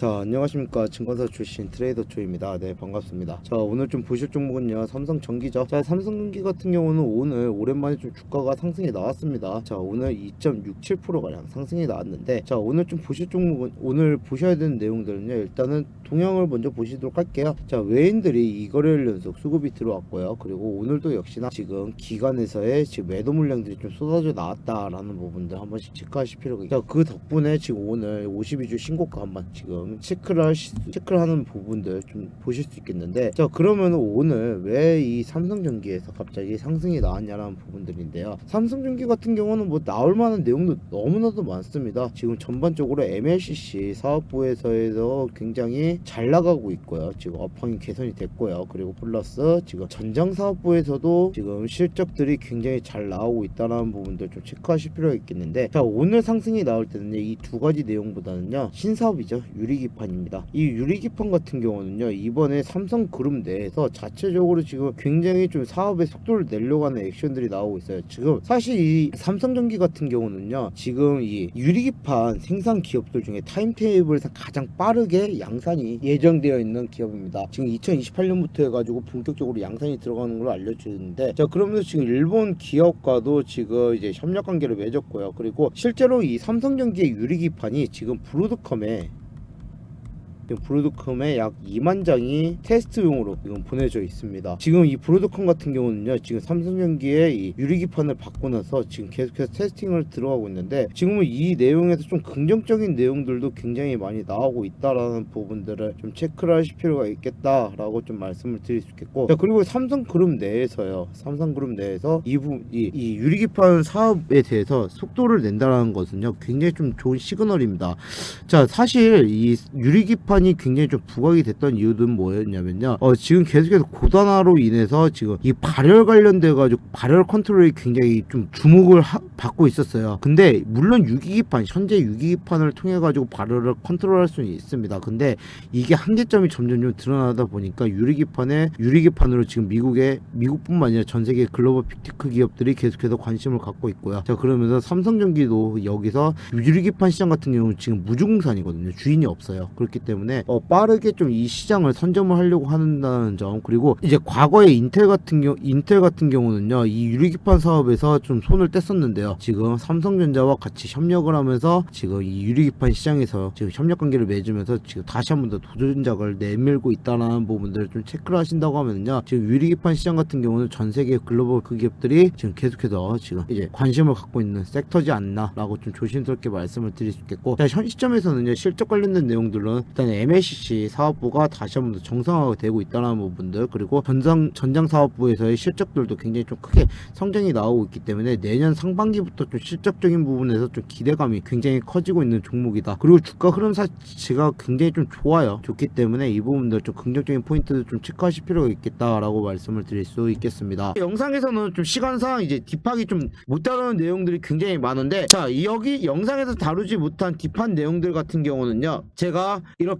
자 안녕하십니까. 증권사 출신 트레이더 조입니다. 네 반갑습니다. 자 오늘 좀 보실 종목은요 삼성전기죠. 자 삼성전기 같은 경우는 오늘 오랜만에 좀 주가가 상승이 나왔습니다. 자 오늘 2.67% 가량 상승이 나왔는데 자 오늘 좀 보실 종목은 오늘 보셔야 되는 내용들은요 일단은 동향을 먼저 보시도록 할게요. 자 외인들이 2거래일 연속 수급이 들어왔고요. 그리고 오늘도 역시나 지금 기관에서의 지금 매도 물량들이 좀 쏟아져 나왔다라는 부분들 한 번씩 체크하실 필요가 있죠 그 덕분에 지금 오늘 52주 신고가 한번 지금 체크를 할 시- 체크를 하는 부분들 좀 보실 수 있겠는데 자 그러면 오늘 왜 이 삼성전기에서 갑자기 상승이 나왔냐라는 부분들인데요. 삼성전기 같은 경우는 뭐 나올 만한 내용도 너무나도 많습니다. 지금 전반적으로 MLCC 사업부에서에서 굉장히 잘 나가고 있고요. 지금 업황이 개선이 됐고요. 그리고 플러스 지금 전장 사업부에서도 지금 실적들이 굉장히 잘 나오고 있다는 부분들 좀 체크하실 필요가 있겠는데 자 오늘 상승이 나올 때는요 이 두 가지 내용보다는요 신사업이죠. 유리 기판입니다. 이 유리기판 같은 경우는요 이번에 삼성그룹 내에서 자체적으로 지금 굉장히 좀 사업의 속도를 내려고 하는 액션들이 나오고 있어요. 지금 사실 이 삼성전기 같은 경우는요 지금 이 유리기판 생산 기업들 중에 타임테이블에서 가장 빠르게 양산이 예정되어 있는 기업입니다. 지금 2028년부터 해가지고 본격적으로 양산이 들어가는 걸로 알려주는데 자 그러면서 지금 일본 기업과도 지금 이제 협력 관계를 맺었고요. 그리고 실제로 이 삼성전기의 유리기판이 지금 브로드컴에 지금 브로드컴에 약 2만 장이 테스트용으로 지금 보내져 있습니다. 지금 이 브로드컴 같은 경우는요, 지금 삼성전기의 이 유리기판을 받고 나서 지금 계속해서 테스팅을 들어가고 있는데, 지금은 이 내용에서 좀 긍정적인 내용들도 굉장히 많이 나오고 있다라는 부분들을 좀 체크를 하실 필요가 있겠다라고 좀 말씀을 드릴 수 있겠고, 자, 그리고 삼성그룹 내에서요, 삼성그룹 내에서 이, 부, 이, 이 유리기판 사업에 대해서 속도를 낸다라는 것은요, 굉장히 좀 좋은 시그널입니다. 자 사실 이 유리기판 이 굉장히 좀 부각이 됐던 이유는 뭐였냐면요 어 지금 계속해서 고단화로 인해서 지금 이 발열 관련돼 가지고 발열 컨트롤이 굉장히 좀 주목을 하- 받고 있었어요 근데 물론 유기기판 현재 유기기판을 통해 가지고 발열을 컨트롤할 수는 있습니다 근데 이게 한계점이 점점 좀 드러나다 보니까 유리기판에 유리기판으로 지금 미국의 미국뿐만 아니라 전 세계 글로벌 빅테크 기업들이 계속해서 관심을 갖고 있고요 자 그러면서 삼성전기도 여기서 유리기판 시장 같은 경우는 지금 무주공산이거든요. 주인이 없어요. 그렇기 때문에 어, 빠르게 좀 이 시장을 선점을 하려고 한다는 점 그리고 이제 과거에 인텔 같은 경우 인텔 같은 경우는요 이 유리기판 사업에서 좀 손을 뗐었는데요. 지금 삼성전자와 같이 협력을 하면서 지금 이 유리기판 시장에서 지금 협력 관계를 맺으면서 지금 다시 한 번 더 도전작을 내밀고 있다는 부분들을 좀 체크를 하신다고 하면요 지금 유리기판 시장 같은 경우는 전 세계 글로벌 그 기업들이 지금 계속해서 지금 이제 관심을 갖고 있는 섹터지 않나라고 좀 조심스럽게 말씀을 드릴 수 있겠고 자, 현 시점에서는요 실적 관련된 내용들은 일단 MLCC 사업부가 다시 한 번 더 정상화가 되고 있다는 부분들 그리고 전장 전장 사업부에서의 실적들도 굉장히 좀 크게 성장이 나오고 있기 때문에 내년 상반기부터 좀 실적적인 부분에서 좀 기대감이 굉장히 커지고 있는 종목이다. 그리고 주가 흐름 자체가 굉장히 좀 좋아요. 좋기 때문에 이 부분들 좀 긍정적인 포인트를 좀 체크하실 필요가 있겠다라고 말씀을 드릴 수 있겠습니다. 영상에서는 좀 시간상 이제 딥하기 좀못 다루는 내용들이 굉장히 많은데 자 여기 영상에서 다루지 못한 딥한 내용들 같은 경우는요 제가 이렇게